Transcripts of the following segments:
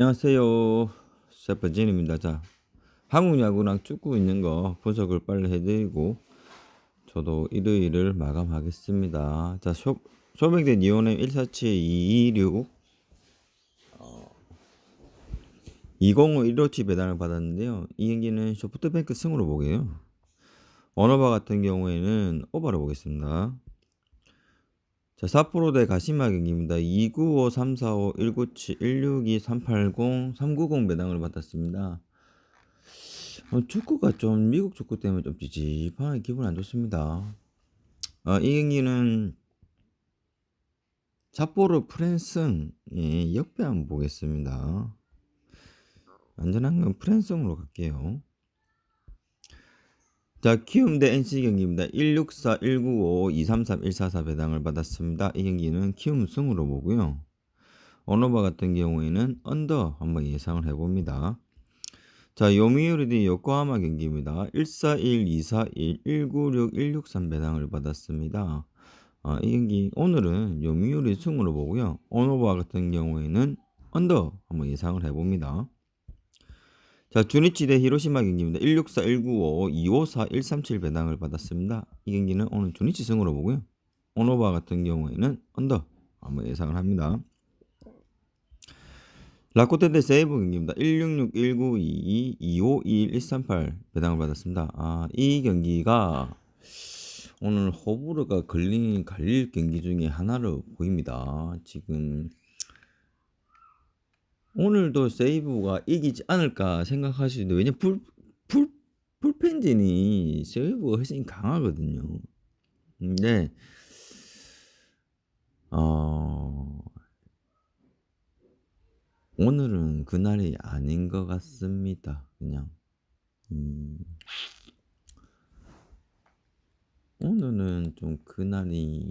안녕하세요. 셰프진입니다. 자, 한국 야구랑 축구 있는 거 분석을 빨리 해드리고 저도 일요일을 마감하겠습니다. 자, 쇼, 쇼백대 니온의 147226 어, 205 1호치 배당을 받았는데요. 이 경기는 쇼프트뱅크 승으로 보게요. 원어바 같은 경우에는 오버로 보겠습니다. 자, 사포로 대 가시마 경기입니다. 295, 345, 197, 162, 380, 390 배당을 받았습니다. 어, 축구가 좀 미국 축구 때문에 좀 찝찝하게 기분 안 좋습니다. 어, 이 경기는 삿포로 프랜승 예, 역배 한번 보겠습니다. 안전한 건 프랜승으로 갈게요. 자, 키움 대 NC 경기입니다. 164, 195, 233, 144 배당을 받았습니다. 이 경기는 키움 승으로 보고요. 언어바 같은 경우에는 언더 한번 예상을 해봅니다. 자, 요미우리 대 요코하마 경기입니다. 141, 241, 196, 163 배당을 받았습니다. 아, 이 경기 오늘은 요미우리 승으로 보고요. 언어바 같은 경우에는 언더 한번 예상을 해봅니다. 자, 주니치 대 히로시마 경기입니다. 164, 195, 254, 137 배당을 받았습니다. 이 경기는 오늘 주니치 승으로 보고요. 오노바 같은 경우에는 언더 한번 예상을 합니다. 라코테 대 세이브 경기입니다. 166, 1922, 2521, 138 배당을 받았습니다. 아, 이 경기가 오늘 호불호가 걸린 갈릴 경기 중에 하나로 보입니다. 지금 오늘도 세이브가 이기지 않을까 생각하시는데 왜냐 불, 불, 불펜진이 세이브가 훨씬 강하거든요. 근데 어 오늘은 그날이 아닌 것 같습니다. 그냥 음, 오늘은 좀 그날이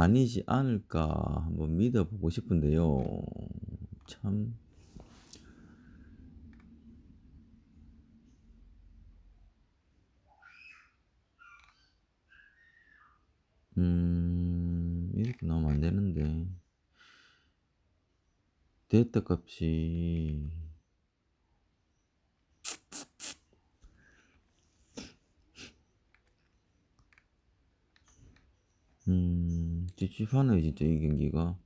아니지 않을까 한번 믿어보고 싶은데요. 참. 음, 이렇게 나오면 안 되는데. 데이터 값이 음, 찝찝하네 진짜 이 경기가.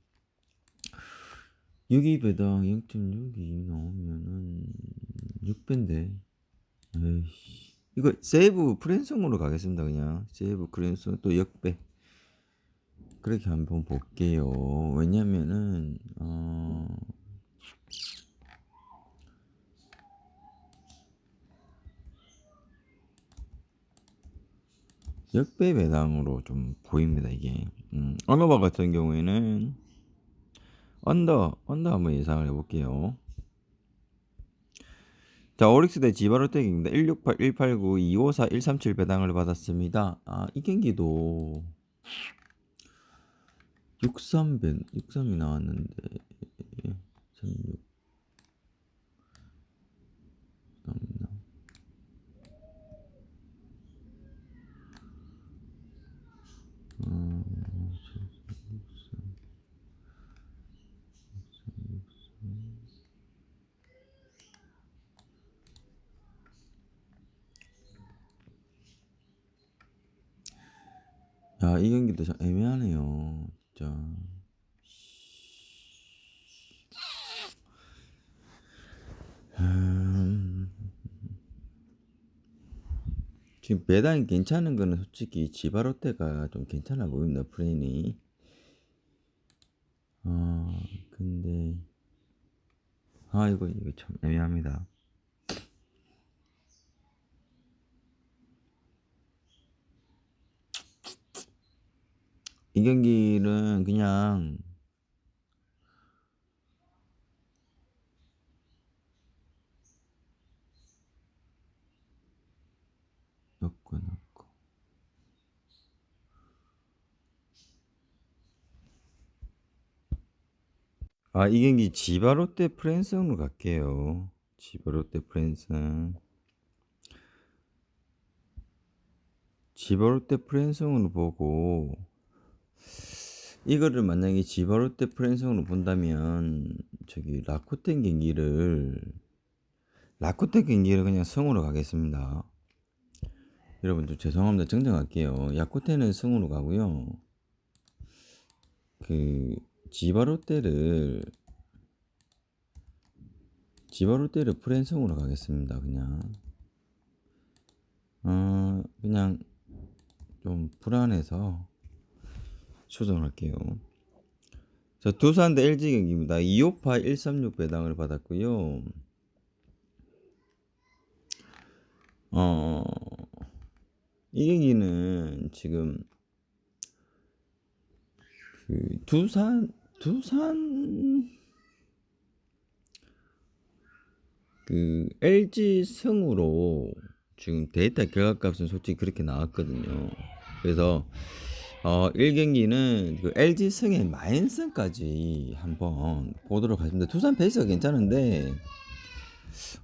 6이 배당 0.62 나오면은 6배인데. 에이씨. 이거 세이브 프랜성으로 가겠습니다 그냥. 세이브 프랜성 또 역배. 그렇게 한번 볼게요. 왜냐면은 어 역배 배당으로 좀 보입니다 이게. 음, 언어바 같은 경우에는 언더 언더 한번 예상을 해볼게요. 자 오릭스 대 지바로텍입니다. 168 189 254 137 배당을 받았습니다. 아 이 경기도 63배 63이 나왔는데 36 야, 이 경기도 참 애매하네요. 진짜. 음, 지금 배당이 괜찮은 거는 솔직히 지바로테가 좀 괜찮아 보입니다. 프레인이. 아, 근데 아 이거 이거 참 애매합니다. 이 경기는 그냥 넣고 넣고. 아 이 경기 지바롯데 프랜스으로 갈게요. 지바롯데 프랜스 지바롯데 프랜스으로 보고 이거를 만약에 지바로테 프랜성으로 본다면 저기 라코텐 경기를 라코텐 경기를 그냥 성으로 가겠습니다. 여러분들 죄송합니다. 정정할게요. 야코텐은 성으로 가고요. 그 지바로테를 지바로테를 프랜성으로 가겠습니다. 그냥 어 그냥 좀 불안해서 수정할게요. 자, 두산 대 LG 경기입니다. 258 136 배당을 받았고요. 어, 이 경기는 지금 그 두산 두산 그 LG 승으로 지금 데이터 결과값은 솔직히 그렇게 나왔거든요. 그래서 어 1경기는 그 LG 승의 마인승까지 한번 보도록 하겠습니다. 두산 베이스가 괜찮은데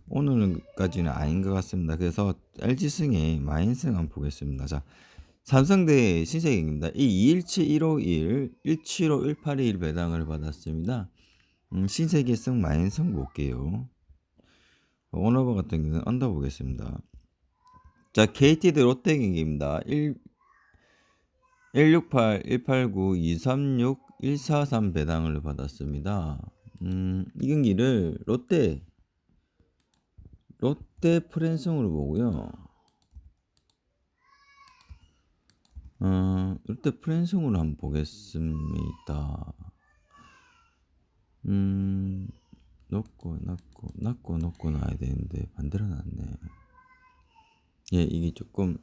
오늘까지는 아닌 것 같습니다. 그래서 LG 승의 마인승 한번 보겠습니다. 자, 삼성 대 신세계입니다. 이 217151, 175, 1821 배당을 받았습니다. 음, 신세계 승 마인승 볼게요. 오너버 같은 경우는 언더 보겠습니다. 자, KT 대 롯데 경기입니다. 1 168, 189, 236, 143 배당을 받았습니다. 음, 이 경기를 롯데 롯데 프랜성으로 보고요. 어, 롯데 프랜성으로 한번 보겠습니다. 음, 넣고, 넣고, 넣고, 넣고 놔야 되는데, 반대로 놨네. 예, 이게 조금,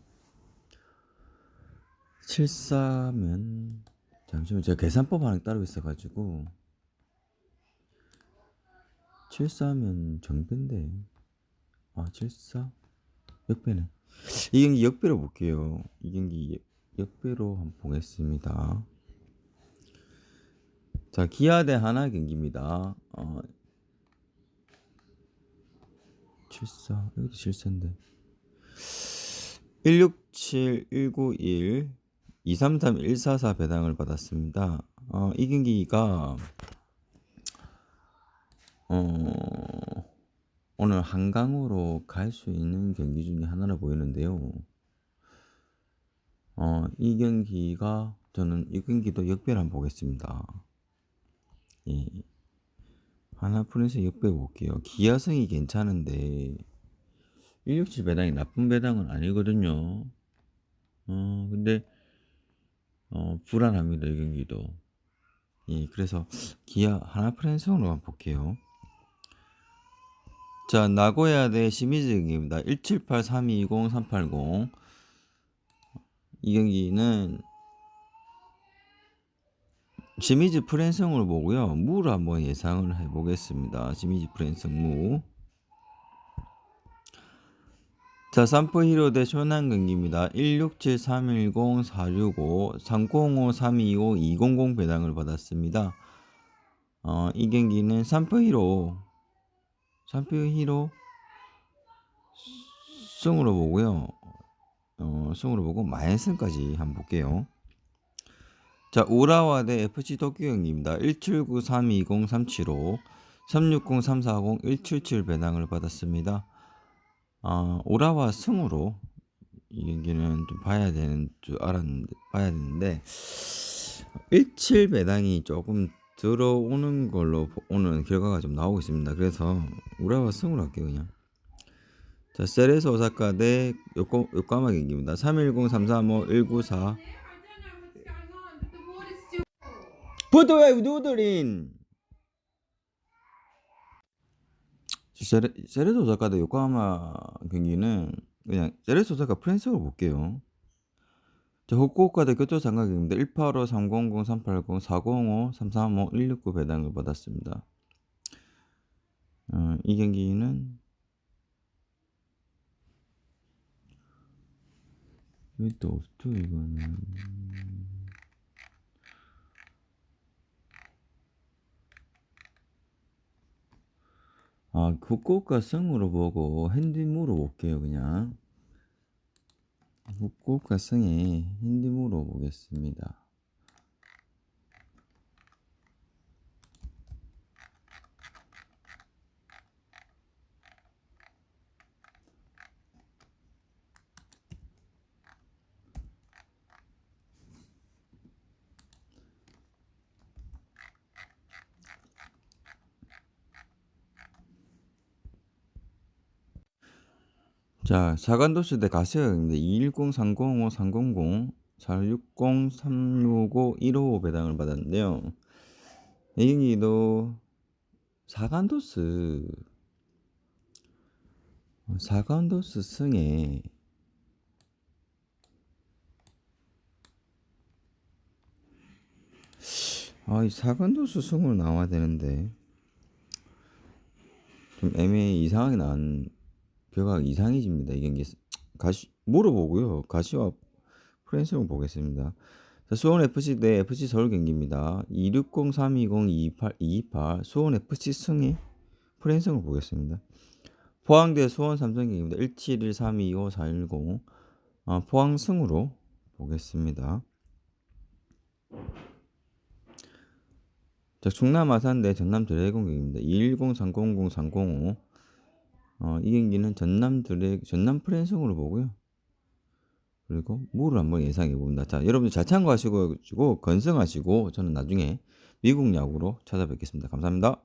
74면, 잠시만, 제가 계산법 하나 따르고 있어가지고, 74면 정배인데, 아, 74? 역배네. 이 경기 역배로 볼게요. 이 경기 역배로 한번 보겠습니다. 자, 기아 대 하나 경기입니다. 어, 74, 여기도 74인데. 167, 191, 233, 144 배당을 받았습니다. 어, 이 경기가, 어, 오늘 한강으로 갈 수 있는 경기 중에 하나로 보이는데요. 어, 이 경기가 저는 이 경기도 역배를 한번 보겠습니다. 예. 하나프린스 역배 볼게요. 기아성이 괜찮은데 167 배당이 나쁜 배당은 아니거든요. 어, 근데 어, 불안합니다. 이 경기도. 예, 그래서 기아 하나 프랜스으로 한번 볼게요. 자, 나고야 대 시미즈 경기입니다. 178 320 380. 이 경기는 시미즈 프랜성으로 보고요. 무를 한번 예상을 해 보겠습니다. 시미즈 프랜성 무. 자, 삼포 히로 대 쇼난 경기입니다. 167 310 465 305 325 200 배당을 받았습니다. 어, 이 경기는 삼포 히로 삼포 히로 승으로 보고요. 어, 승으로 보고 마이너스까지 한번 볼게요. 자, 우라와 대 FC 도쿄 경기입니다. 179 320 375 360 340 177 배당을 받았습니다. 어, 오라와 승으로 이 경기는 좀 봐야 되는 줄 알았는데 봐야 되는데 17 배당이 조금 들어오는 걸로 오는 결과가 좀 나오고 있습니다. 그래서 우라와 승으로 할게요 그냥. 자, 세레스 오사카 대 요코, 요코하마 경기입니다. 310 335 194 부도야 우두드린 세레, 세레스 오사카 대 요코하마 경기는 그냥 세레스 오사카 프랜스로 볼게요. 자, 후쿠오카 대 교토 경기입니다. 185 300 380 405 335 169 배당을 받았습니다. 어, 이 경기는 왜또 없죠 이거는 아 후쿠오카 성으로 보고 핸디무로 볼게요 그냥. 후쿠오카 성의 핸디무로 보겠습니다 자, 사관도시 대 가세형입니다. 210 305 300 460 365 155 배당을 받았는데요. 이 경기도 사관도스 사관도스 승에 아, 이 사관도스 승으로 나와야 되는데 좀 애매히 이상하게 나온 결과가 이상해집니다. 이 경기 가시 물어보고요. 가시와 프랜스를 보겠습니다. 자, 수원 FC 대 FC 서울 경기입니다. 260 320 228 228 수원 FC 승의 프랜스를 보겠습니다. 포항 대 수원 삼성 경기입니다. 171 325 410 아, 포항 승으로 보겠습니다. 자, 충남 아산 대 전남 드래곤 경기입니다. 210 300 305 어, 이 경기는 전남 드래 전남 프랜승으로 보고요. 그리고 무를 한번 예상해 봅니다. 자, 여러분들 잘 참고하시고 건승하시고 저는 나중에 미국 야구로 찾아뵙겠습니다. 감사합니다.